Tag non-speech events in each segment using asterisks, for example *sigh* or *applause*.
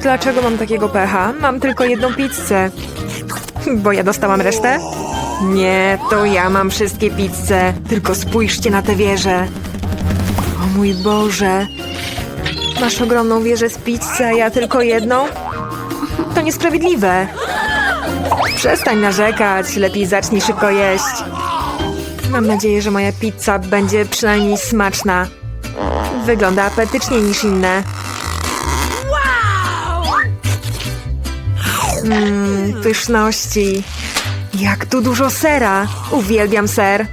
Dlaczego mam takiego pecha? Mam tylko jedną pizzę. Bo ja dostałam resztę? Nie, to ja mam wszystkie pizze. Tylko spójrzcie na tę wieżę. O mój Boże. Masz ogromną wieżę z pizzy, a ja tylko jedną? To niesprawiedliwe. Przestań narzekać, lepiej zacznij szybko jeść. Mam nadzieję, że moja pizza będzie przynajmniej smaczna. Wygląda apetycznie niż inne. Mmm, pyszności. Jak tu dużo sera. Uwielbiam ser.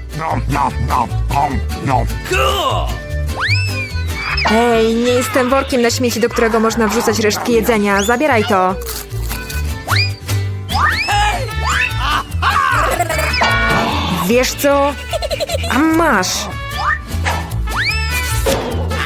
Hej, nie jestem workiem na śmieci, do którego można wrzucać resztki jedzenia. Zabieraj to. Wiesz co? A masz.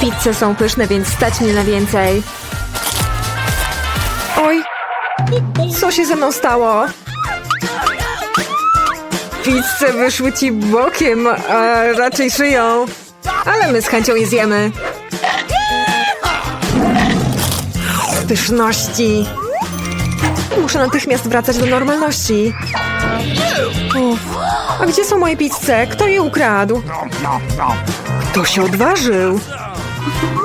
Pizze są pyszne, więc stać mnie na więcej. Oj, co się ze mną stało? Pizze wyszły ci bokiem, a raczej szyją. Ale my z chęcią je zjemy. Pyszności. Muszę natychmiast wracać do normalności. Uff. A gdzie są moje pizze? Kto je ukradł? Nom, nom, nom. Kto się odważył?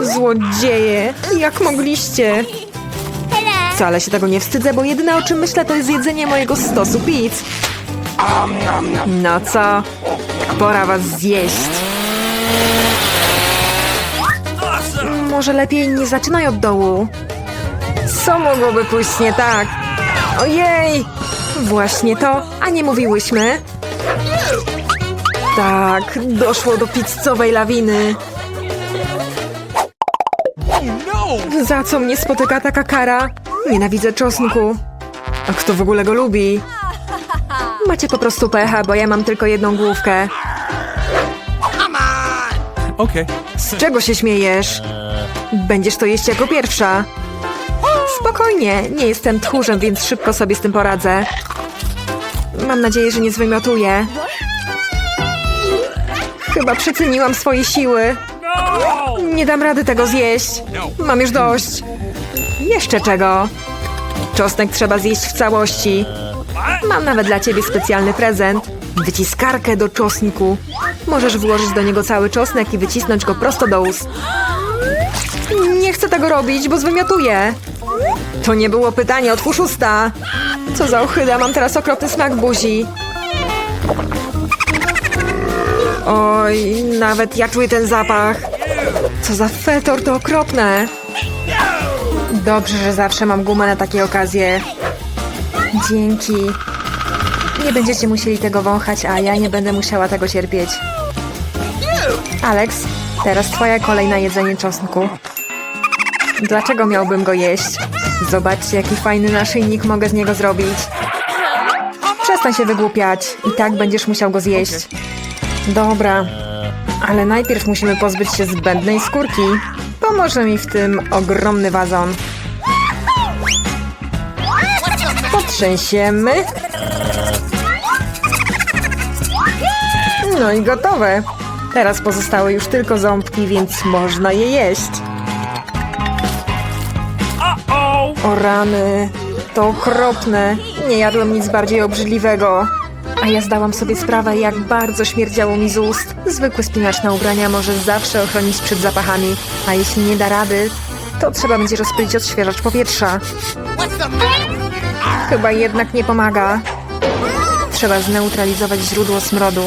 Złodzieje, jak mogliście? Wcale się tego nie wstydzę, bo jedyne o czym myślę to jest jedzenie mojego stosu pizz. No co? Pora was zjeść. Może lepiej nie zaczynaj od dołu. Co mogłoby pójść nie tak? Ojej! Właśnie to, a nie mówiłyśmy? Tak, doszło do pizzowej lawiny. Za co mnie spotyka taka kara? Nienawidzę czosnku. A kto w ogóle go lubi? Macie po prostu pecha, bo ja mam tylko jedną główkę. Okay. Z czego się śmiejesz? Będziesz to jeść jako pierwsza. Spokojnie, nie jestem tchórzem, więc szybko sobie z tym poradzę. Mam nadzieję, że nie zwymiotuję. Chyba przeceniłam swoje siły. Nie dam rady tego zjeść. Mam już dość. Jeszcze czego? Czosnek trzeba zjeść w całości. Mam nawet dla ciebie specjalny prezent. Wyciskarkę do czosnku. Możesz włożyć do niego cały czosnek i wycisnąć go prosto do ust. Nie chcę tego robić, bo zwymiotuję. To nie było pytanie, otwórz usta. Co za ochyda, mam teraz okropny smak buzi. Oj, nawet ja czuję ten zapach. Co za fetor, to okropne. Dobrze, że zawsze mam gumę na takie okazje. Dzięki. Nie będziecie musieli tego wąchać, a ja nie będę musiała tego cierpieć. Alex, teraz twoja kolej na jedzenie czosnku. Dlaczego miałbym go jeść? Zobaczcie, jaki fajny naszyjnik mogę z niego zrobić. Przestań się wygłupiać. I tak będziesz musiał go zjeść. Dobra, ale najpierw musimy pozbyć się zbędnej skórki. Pomoże mi w tym ogromny wazon. Potrzęsiemy. No i gotowe. Teraz pozostały już tylko ząbki, więc można je jeść. O rany, to okropne. Nie jadłem nic bardziej obrzydliwego. A ja zdałam sobie sprawę, jak bardzo śmierdziało mi z ust. Zwykły spinacz na ubrania może zawsze ochronić przed zapachami, a jeśli nie da rady, to trzeba będzie rozpylić odświeżacz powietrza. Chyba jednak nie pomaga. Trzeba zneutralizować źródło smrodu.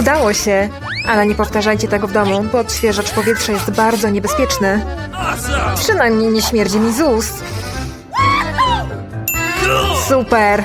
Udało się, ale nie powtarzajcie tego w domu, bo odświeżacz powietrza jest bardzo niebezpieczny. Przynajmniej nie śmierdzi mi z ust. Super!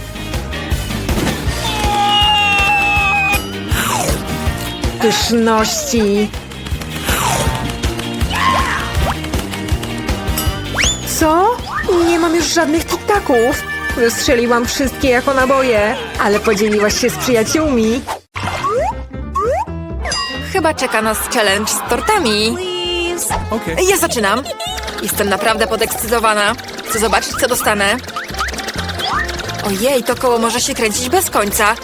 Pyszności. Co? Nie mam już żadnych tiktaków. Wystrzeliłam wszystkie jako naboje, ale podzieliłaś się z przyjaciółmi. Chyba czeka nas challenge z tortami. Ja zaczynam. Jestem naprawdę podekscytowana. Chcę zobaczyć, co dostanę. Ojej, to koło może się kręcić bez końca.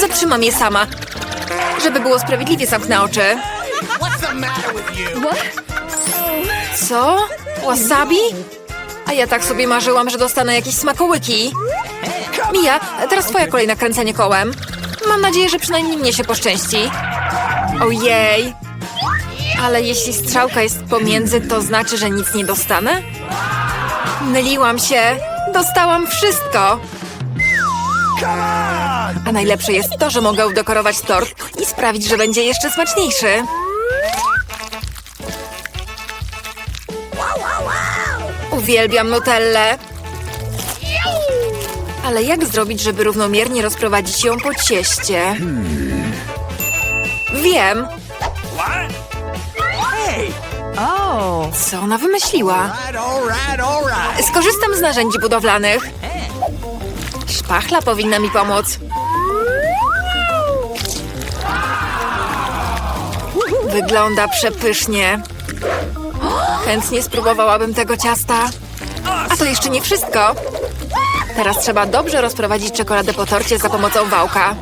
Zatrzymam je sama. Żeby było sprawiedliwie, zamknę oczy. Co? Wasabi? A ja tak sobie marzyłam, że dostanę jakieś smakołyki. Mija, teraz twoja kolej na kręcenie kołem. Mam nadzieję, że przynajmniej mnie się poszczęści. Ojej. Ale jeśli strzałka jest pomiędzy, to znaczy, że nic nie dostanę? Myliłam się. Dostałam wszystko. A najlepsze jest to, że mogę udekorować tort i sprawić, że będzie jeszcze smaczniejszy. Uwielbiam nutellę. Ale jak zrobić, żeby równomiernie rozprowadzić ją po cieście? Wiem. Co ona wymyśliła? Skorzystam z narzędzi budowlanych. Szpachla powinna mi pomóc. Wygląda przepysznie. Chętnie spróbowałabym tego ciasta. A to jeszcze nie wszystko. Teraz trzeba dobrze rozprowadzić czekoladę po torcie za pomocą wałka.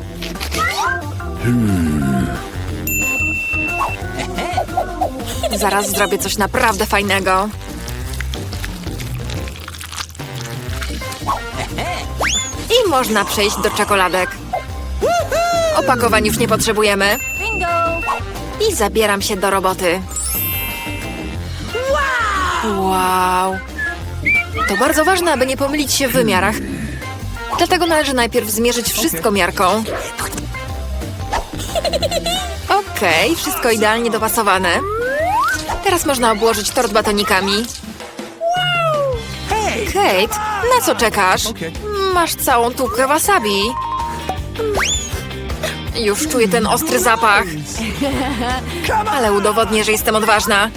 Hmm. Zaraz zrobię coś naprawdę fajnego. I można przejść do czekoladek. Opakowań już nie potrzebujemy. I zabieram się do roboty. Wow! To bardzo ważne, aby nie pomylić się w wymiarach. Dlatego należy najpierw zmierzyć wszystko miarką. Okej, wszystko idealnie dopasowane. Teraz można obłożyć tort batonikami. Kate, na co czekasz? Masz całą tubkę wasabi. Już czuję ten ostry zapach. *laughs* Ale udowodnię, że jestem odważna.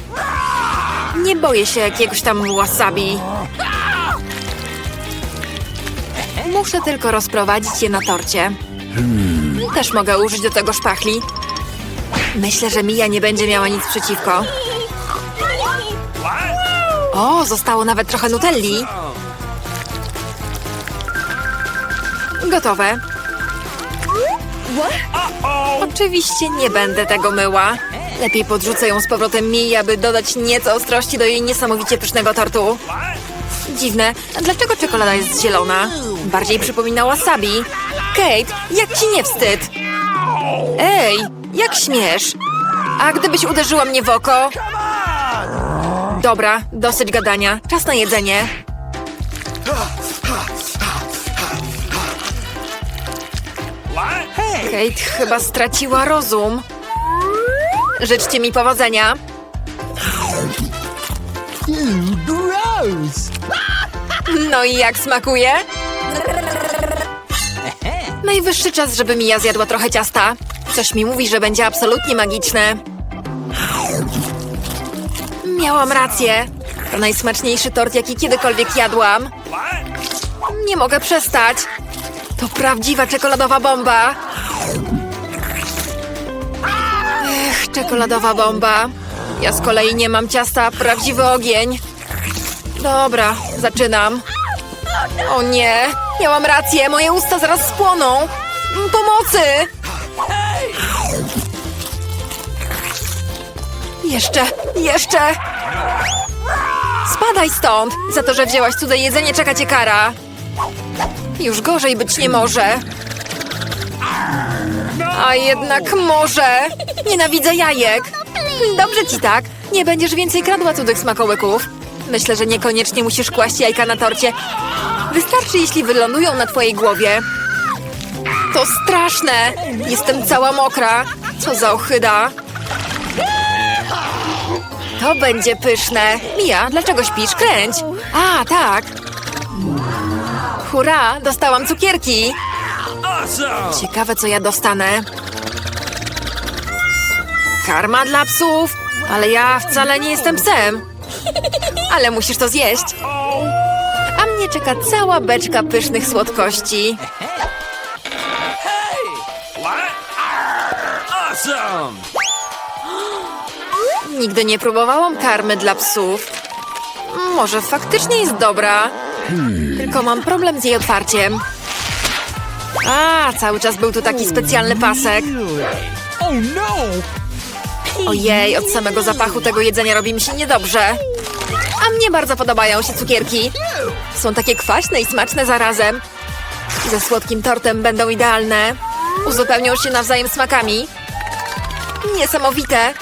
Nie boję się jakiegoś tam wasabi. Muszę tylko rozprowadzić je na torcie. Też mogę użyć do tego szpachli. Myślę, że Mia nie będzie miała nic przeciwko. O, zostało nawet trochę nutelli. Gotowe. Oczywiście nie będę tego myła. Lepiej podrzucę ją z powrotem Mii, aby dodać nieco ostrości do jej niesamowicie pysznego tortu. Dziwne, dlaczego czekolada jest zielona? Bardziej przypomina wasabi. Kate, jak ci nie wstyd? Ej, jak śmiesz? A gdybyś uderzyła mnie w oko? Dobra, dosyć gadania. Czas na jedzenie. Kate chyba straciła rozum. Życzcie mi powodzenia. No i jak smakuje? Najwyższy czas, żeby Mia zjadła trochę ciasta. Coś mi mówi, że będzie absolutnie magiczne. Miałam rację. To najsmaczniejszy tort, jaki kiedykolwiek jadłam. Nie mogę przestać. To prawdziwa czekoladowa bomba. Czekoladowa bomba. Ja z kolei nie mam ciasta, prawdziwy ogień. Dobra, zaczynam. O nie, miałam rację, moje usta zaraz spłoną. Pomocy! Jeszcze, jeszcze! Spadaj stąd! Za to, że wzięłaś cudze jedzenie, czeka cię kara. Już gorzej być nie może. A jednak może. Nienawidzę jajek. Dobrze ci tak. Nie będziesz więcej kradła cudzych smakołyków. Myślę, że niekoniecznie musisz kłaść jajka na torcie. Wystarczy, jeśli wylądują na twojej głowie. To straszne! Jestem cała mokra. Co za ochyda. To będzie pyszne. Mia, dlaczego śpisz? Kręć. A, tak. Hurra, dostałam cukierki. Ciekawe, co ja dostanę. Karma dla psów, ale ja wcale nie jestem psem. Ale musisz to zjeść. A mnie czeka cała beczka pysznych słodkości. Nigdy nie próbowałam karmy dla psów. Może faktycznie jest dobra. Tylko mam problem z jej otwarciem. A, cały czas był tu taki specjalny pasek. Oh no! Ojej, od samego zapachu tego jedzenia robi mi się niedobrze. A mnie bardzo podobają się cukierki. Są takie kwaśne i smaczne zarazem. Ze słodkim tortem będą idealne. Uzupełnią się nawzajem smakami. Niesamowite.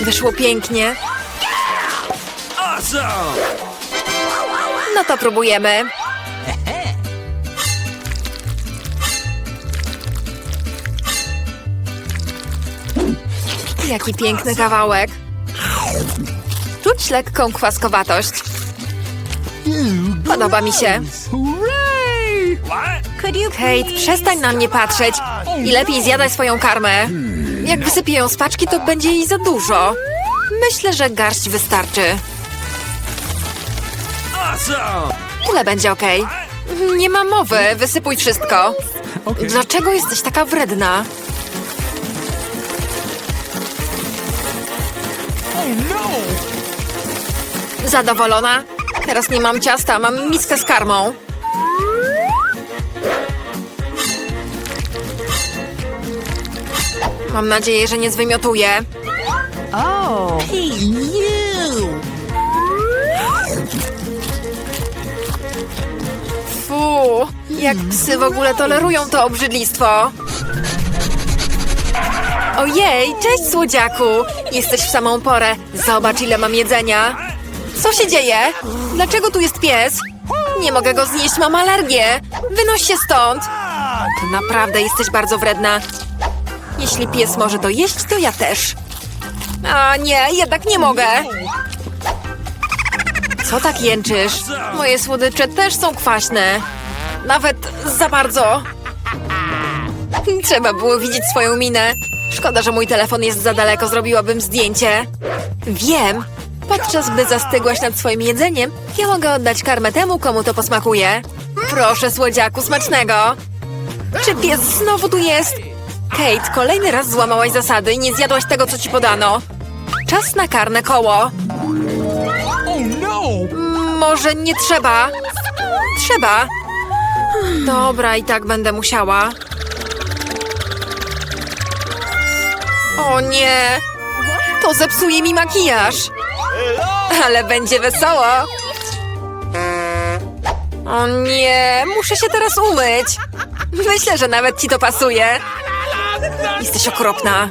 Wyszło pięknie. No to próbujemy. Jaki piękny kawałek. Czuć lekką kwaskowatość. Podoba mi się. Kate, przestań na mnie patrzeć i lepiej zjadaj swoją karmę. Jak wysypię ją z paczki, to będzie jej za dużo. Myślę, że garść wystarczy. Tyle będzie ok. Nie ma mowy, wysypuj wszystko. Dlaczego jesteś taka wredna? Zadowolona? Teraz nie mam ciasta, mam miskę z karmą. Mam nadzieję, że nie zwymiotuję. Hey, you! Fu, Jak psy w ogóle tolerują to obrzydlistwo? Ojej, cześć słodziaku! Jesteś w samą porę. Zobacz, ile mam jedzenia. Co się dzieje? Dlaczego tu jest pies? Nie mogę go znieść, mam alergię. Wynoś się stąd. Ty naprawdę jesteś bardzo wredna. Jeśli pies może to jeść, to ja też. A nie, jednak nie mogę. Co tak jęczysz? Moje słodycze też są kwaśne. Nawet za bardzo. Trzeba było widzieć swoją minę. Szkoda, że mój telefon jest za daleko, zrobiłabym zdjęcie. Wiem. Podczas gdy zastygłaś nad swoim jedzeniem, ja mogę oddać karmę temu, komu to posmakuje. Proszę, słodziaku, smacznego. Czy pies znowu tu jest? Kate, kolejny raz złamałaś zasady i nie zjadłaś tego, co ci podano. Czas na karne koło. Oh no! Mm, Może nie trzeba. Trzeba. Dobra, i tak będę musiała. O nie! To zepsuje mi makijaż. Ale będzie wesoło. O nie, muszę się teraz umyć. Myślę, że nawet ci to pasuje. Jesteś okropna.